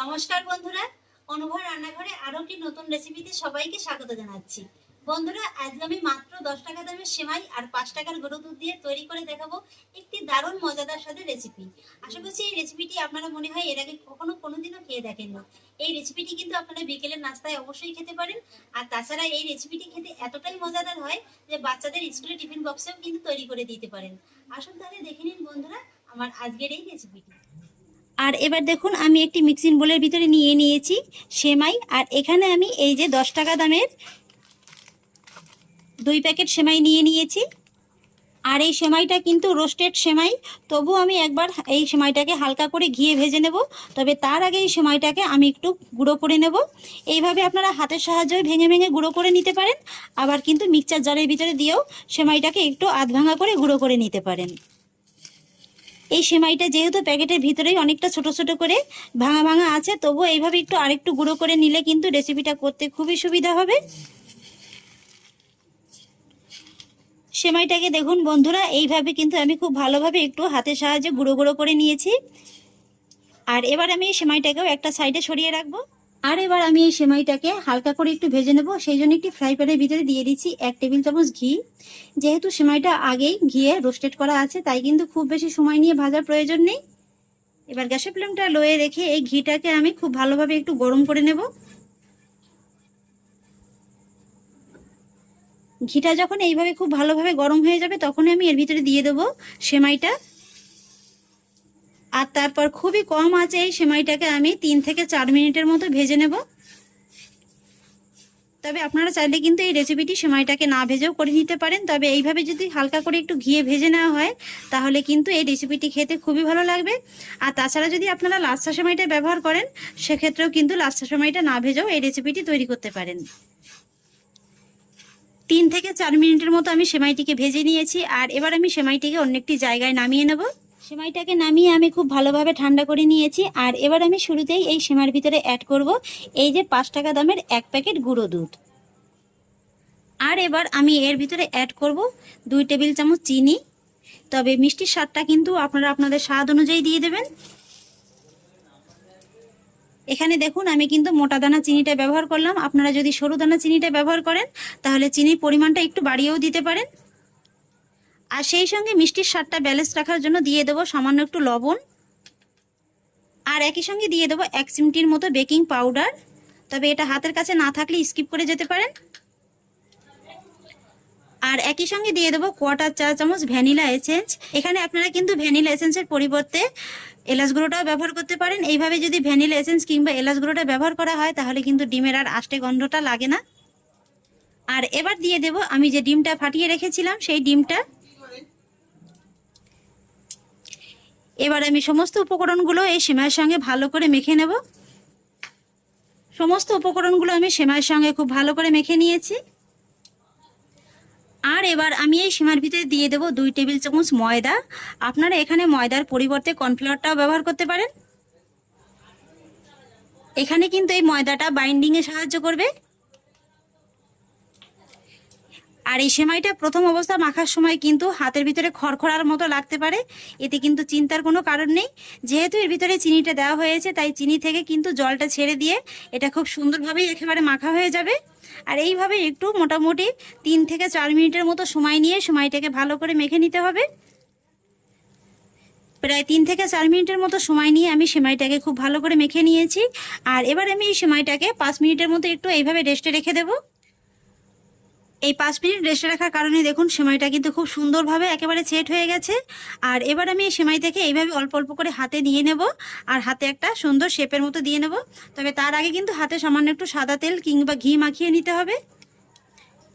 নমস্কার বন্ধুরা অনুভব রান্নাঘরে আরও একটি নতুন রেসিপিতে সবাইকে স্বাগত জানাচ্ছি। বন্ধুরা, আজকে আমি মাত্র দশ টাকা দামের সেমাই আর পাঁচ টাকার গরু দুধ দিয়ে তৈরি করে দেখাবো একটি দারুণ মজাদার সাথে রেসিপি আশা করছি এই রেসিপিটি আপনারা মনে হয় এর আগে কখনো কোনোদিনও খেয়ে দেখেন না। এই রেসিপিটি কিন্তু আপনারা বিকেলের নাস্তায় অবশ্যই খেতে পারেন। আর তাছাড়া এই রেসিপিটি খেতে এতটাই মজাদার হয় যে বাচ্চাদের স্কুলে টিফিন বক্সেও কিন্তু তৈরি করে দিতে পারেন। আসুন তাহলে দেখে নিন বন্ধুরা, আমার আজকের এই রেসিপিটি আর এবার দেখুন আমি একটি মিক্সিং বোলের ভিতরে নিয়ে নিয়েছি সেমাই, আর এখানে আমি এই যে দশ টাকা দামের দুই প্যাকেট সেমাই নিয়ে নিয়েছি। আর এই সেমাইটা কিন্তু রোস্টেড সেমাই, তবু আমি একবার এই সেমাইটাকে হালকা করে ঘিয়ে ভেজে নেব, তবে তার আগে এই সেমাইটাকে আমি একটু গুঁড়ো করে নেব। এইভাবে আপনারা হাতের সাহায্যে ভেঙে ভেঙে গুঁড়ো করে নিতে পারেন, আবার কিন্তু মিক্সচার জারের ভিতরে দিয়েও সেমাইটাকে একটু আধ ভাঙা করে গুঁড়ো করে নিতে পারেন। এই সেমাইটা যেহেতু প্যাকেটের ভিতরেই অনেকটা ছোট ছোট করে ভাঙা ভাঙা আছে, তবুও এইভাবে একটু আরেকটু গুঁড়ো করে নিলে কিন্তু রেসিপিটা করতে খুবই সুবিধা হবে। সেমাইটাকে দেখুন বন্ধুরা, এইভাবে কিন্তু আমি খুব ভালোভাবে একটু হাতের সাহায্যে গুঁড়ো গুঁড়ো করে নিয়েছি। আর এবার আমি সেমাইটাকেও একটা সাইডে সরিয়ে রাখব। আর এবার আমি এই সেমাইটাকে হালকা করে একটু ভেজে নেব। সেই জন্য একটি ফ্রাই প্যানের ভিতরে দিয়ে দিচ্ছি এক টেবিল চামচ ঘি। যেহেতু সেমাইটা আগেই ঘিয়ে রোস্টেড করা আছে, তাই কিন্তু খুব বেশি সময় নিয়ে ভাজার প্রয়োজন নেই। এবার গ্যাসের ফ্লেমটা লোয়ে রেখে এই ঘিটাকে আমি খুব ভালোভাবে একটু গরম করে নেব। ঘিটা যখন এইভাবে খুব ভালোভাবে গরম হয়ে যাবে, তখনই আমি এর ভিতরে দিয়ে দেবো সেমাইটা। আর তারপর খুবই কম আছে এই সেমাইটাকে আমি তিন থেকে চার মিনিটের মতো ভেজে নেব। তবে আপনারা চাইলে কিন্তু এই রেসিপিটি সেমাইটাকে না ভেজেও করে নিতে পারেন। তবে এইভাবে যদি হালকা করে একটু ঘিয়ে ভেজে নেওয়া হয়, তাহলে কিন্তু এই রেসিপিটি খেতে খুবই ভালো লাগবে। আর তাছাড়া যদি আপনারা লাচ্ছা সেমাইটা ব্যবহার করেন, সেক্ষেত্রেও কিন্তু লাচ্ছা সেমাইটা না ভেজেও এই রেসিপিটি তৈরি করতে পারেন। তিন থেকে চার মিনিটের মতো আমি সেমাইটিকে ভেজে নিয়েছি। আর এবার আমি সেমাইটিকে অন্য একটি জায়গায় নামিয়ে নেব। সেমাইটাকে নামিয়ে আমি খুব ভালোভাবে ঠান্ডা করে নিয়েছি। আর এবার আমি শুরুতেই এই সেমার ভিতরে অ্যাড করব এই যে পাঁচ টাকা দামের এক প্যাকেট গুঁড়ো দুধ। আর এবার আমি এর ভিতরে অ্যাড করব দুই টেবিল চামচ চিনি। তবে মিষ্টির স্বাদটা কিন্তু আপনারা আপনাদের স্বাদ অনুযায়ী দিয়ে দেবেন। এখানে দেখুন, আমি কিন্তু মোটা দানা চিনিটা ব্যবহার করলাম। আপনারা যদি সরু দানা চিনিটা ব্যবহার করেন, তাহলে চিনির পরিমাণটা একটু বাড়িয়েও দিতে পারেন। আর সেই সঙ্গে মিষ্টির স্বাদটা ব্যালেন্স রাখার জন্য দিয়ে দেবো সামান্য একটু লবণ। আর একই সঙ্গে দিয়ে দেবো এক চিমটির মতো বেকিং পাউডার তবে এটা হাতের কাছে না থাকলে স্কিপ করে যেতে পারেন। আর একই সঙ্গে দিয়ে দেবো কোয়াটার চা চামচ ভ্যানিলা এসেন্স এখানে আপনারা কিন্তু ভ্যানিলা এসেন্সের পরিবর্তে এলাচ গুঁড়োটাও ব্যবহার করতে পারেন। এইভাবে যদি ভ্যানিলা এসেন্স কিংবা এলাচ গুঁড়োটা ব্যবহার করা হয়, তাহলে কিন্তু ডিমের আর আষ্টে গন্ধটা লাগে না। আর এবার দিয়ে দেব আমি যে ডিমটা ফাটিয়ে রেখেছিলাম, সেই ডিমটা এবার আমি সমস্ত উপকরণগুলো এই সেমাইয়ের সঙ্গে ভালো করে মেখে নেব। সমস্ত উপকরণগুলো আমি সেমাইয়ের সঙ্গে খুব ভালো করে মেখে নিয়েছি। আর এবার আমি এই সীমার ভিতরে দিয়ে দেবো দুই টেবিল চামচ ময়দা। আপনারা এখানে ময়দার পরিবর্তে কর্নফ্লাওয়ারটাও ব্যবহার করতে পারেন। এখানে কিন্তু এই ময়দাটা বাইন্ডিংয়ে সাহায্য করবে। আর এই সেমাইটা প্রথম অবস্থা মাখার সময় কিন্তু হাতের ভিতরে খড়খড়ার মতো লাগতে পারে। এতে কিন্তু চিন্তার কোনো কারণ নেই। যেহেতু এর ভিতরে চিনিটা দেওয়া হয়েছে, তাই চিনি থেকে কিন্তু জলটা ছেড়ে দিয়ে এটা খুব সুন্দরভাবেই একেবারে মাখা হয়ে যাবে। আর এইভাবে একটু মোটামুটি তিন থেকে চার মিনিটের মতো সময় নিয়ে সময়টাকে ভালো করে মেখে নিতে হবে। প্রায় তিন থেকে চার মিনিটের মতো সময় নিয়ে আমি সেমাইটাকে খুব ভালো করে মেখে নিয়েছি। আর এবার আমি এই সেমাইটাকে পাঁচ মিনিটের মতো একটু এইভাবে রেস্টে রেখে দেবো। এই পাঁচ মিনিট রেস্টে রাখার কারণে দেখুন সেমাইটা কিন্তু খুব সুন্দরভাবে একেবারে সেট হয়ে গেছে। আর এবার আমি এই সেমাই থেকে এইভাবে অল্প অল্প করে হাতে নিয়ে নেব আর হাতে একটা সুন্দর শেপের মতো দিয়ে নেব। তবে তার আগে কিন্তু হাতে সামান্য একটু সাদা তেল কিংবা ঘি মাখিয়ে নিতে হবে।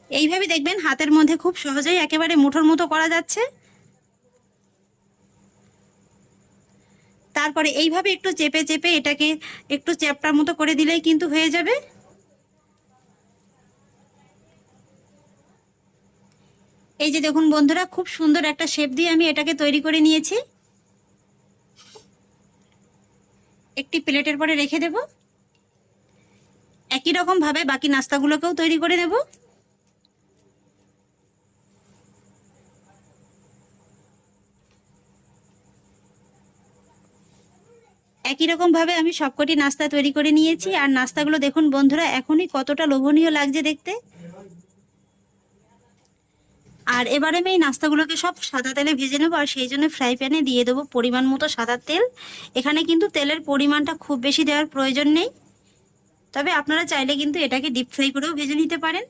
এইভাবে দেখবেন হাতের মধ্যে খুব সহজেই একেবারে মুঠোর মতো করা যাচ্ছে। তারপরে এইভাবে একটু চেপে চেপে এটাকে একটু চ্যাপটার মতো করে দিলেই কিন্তু হয়ে যাবে। এই যে দেখুন বন্ধুরা, খুব সুন্দর একটা শেপ দিয়ে আমি এটাকে তৈরি করে নিয়েছি। একটি প্লেটের পরে রেখে দেব। একই রকম ভাবে বাকি নাস্তাগুলোকেও তৈরি করে নেব। একই রকম ভাবে আমি সবকটি নাস্তা তৈরি করে নিয়েছি। আর নাস্তাগুলো দেখুন বন্ধুরা, এখনই কতটা লোভনীয় লাগছে দেখতে। আর এবারে আমি এই নাস্তাগুলোকে সব সাদা তেলে ভেজে নেব, আর সেই জন্য ফ্রাই প্যানে দিয়ে দেবো পরিমাণ মতো সাদা তেল। এখানে কিন্তু তেলের পরিমাণটা খুব বেশি দেওয়ার প্রয়োজন নেই। তবে আপনারা চাইলে কিন্তু এটাকে ডিপ ফ্রাই করেও ভেজে নিতে পারেন।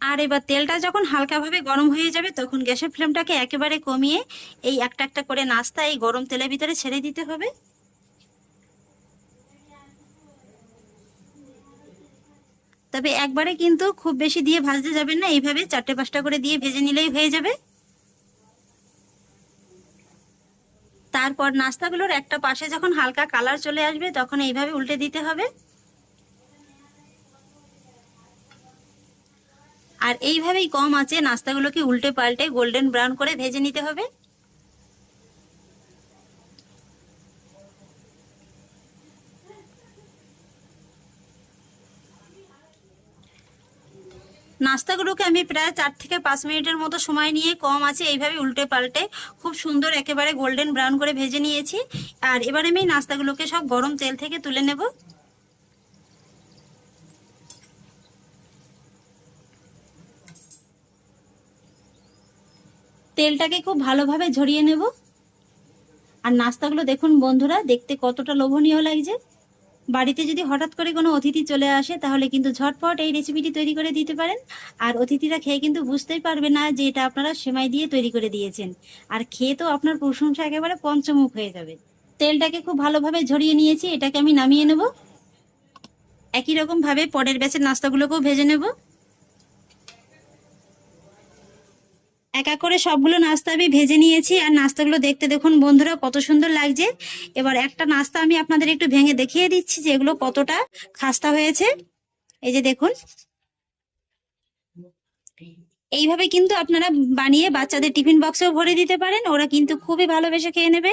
আর এবার তেলটা যখন হালকাভাবে গরম হয়ে যাবে, তখন গ্যাসের ফ্লেমটাকে একেবারে কমিয়ে এই একটা একটা করে নাস্তা এই গরম তেলের ভিতরে ছেড়ে দিতে হবে। তবে একবারে কিন্তু খুব বেশি দিয়ে ভাজতে যাবেন না, এইভাবে চারটে পাঁচটা করে দিয়ে ভেজে নিলেই হয়ে যাবে। তারপর নাস্তাগুলোর একটা পাশে যখন হালকা কালার চলে আসবে, তখন এইভাবে উল্টে দিতে হবে। আর এইভাবেই কম আছে নাস্তাগুলোকে উল্টে পাল্টে গোল্ডেন ব্রাউন করে ভেজে নিতে হবে। নাস্তাগুলোকে আমি প্রায় চার থেকে পাঁচ মিনিটের মতো সময় নিয়ে কম আছে, এইভাবে উল্টে পাল্টে খুব সুন্দর একেবারে গোল্ডেন ব্রাউন করে ভেজে নিয়েছি। আর এবার আমি নাস্তাগুলোকে সব গরম তেল থেকে তুলে নেব। তেলটাকে খুব ভালোভাবে ঝরিয়ে নেব। আর নাস্তাগুলো দেখুন বন্ধুরা, দেখতে কতটা লোভনীয় লাগছে। বাড়িতে যদি হঠাৎ করে কোনো অতিথি চলে আসে, তাহলে কিন্তু ঝটপট এই রেসিপিটি তৈরি করে দিতে পারেন। আর অতিথিরা খেয়ে কিন্তু বুঝতেই পারবে না যে এটা আপনারা সেমাই দিয়ে তৈরি করে দিয়েছেন। আর খেয়ে তো আপনার প্রশংসা একেবারে পঞ্চমুখ হয়ে যাবে। তেলটাকে খুব ভালোভাবে ঝরিয়ে নিয়েছি, এটাকে আমি নামিয়ে নেব। একই রকম ভাবে পরের ব্যাচের নাস্তাগুলোকেও ভেজে নেব। এক করে সবগুলো নাস্তা আমি ভেজে নিয়েছি, আর নাস্তাগুলো দেখতে দেখুন বন্ধুরা কত সুন্দর লাগছে। এবার একটা নাস্তা আমি আপনাদের একটু ভেঙে দেখিয়ে দিচ্ছি যে এগুলো কতটা খাস্তা হয়েছে। এই যে দেখুন। এইভাবে কিন্তু আপনারা বানিয়ে বাচ্চাদের টিফিন বক্সেও ভরে দিতে পারেন, ওরা কিন্তু খুবই ভালোবেসে খেয়ে নেবে।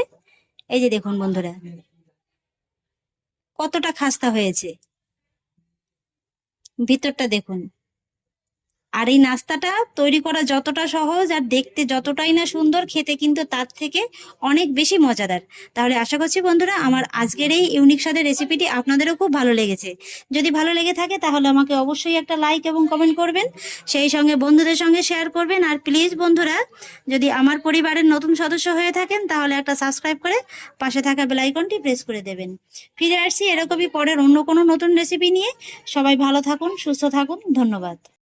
এই যে দেখুন বন্ধুরা, কতটা খাস্তা হয়েছে। ভিতরটা দেখুন। আর এই নাস্তাটা তৈরি করা যতটা সহজ আর দেখতে যতটাই না সুন্দর, খেতে কিন্তু তার থেকে অনেক বেশি মজাদার। তাহলে আশা করছি বন্ধুরা, আমার আজকের এই ইউনিক স্বাদের রেসিপিটি আপনাদেরও খুব ভালো লেগেছে। যদি ভালো লেগে থাকে, তাহলে আমাকে অবশ্যই একটা লাইক এবং কমেন্ট করবেন। সেই সঙ্গে বন্ধুদের সঙ্গে শেয়ার করবেন। আর প্লিজ বন্ধুরা, যদি আমার পরিবারের নতুন সদস্য হয়ে থাকেন, তাহলে একটা সাবস্ক্রাইব করে পাশে থাকা বেলাইকনটি প্রেস করে দেবেন। ফিরে আসছি এরকমই পরের অন্য কোনো নতুন রেসিপি নিয়ে। সবাই ভালো থাকুন, সুস্থ থাকুন। ধন্যবাদ।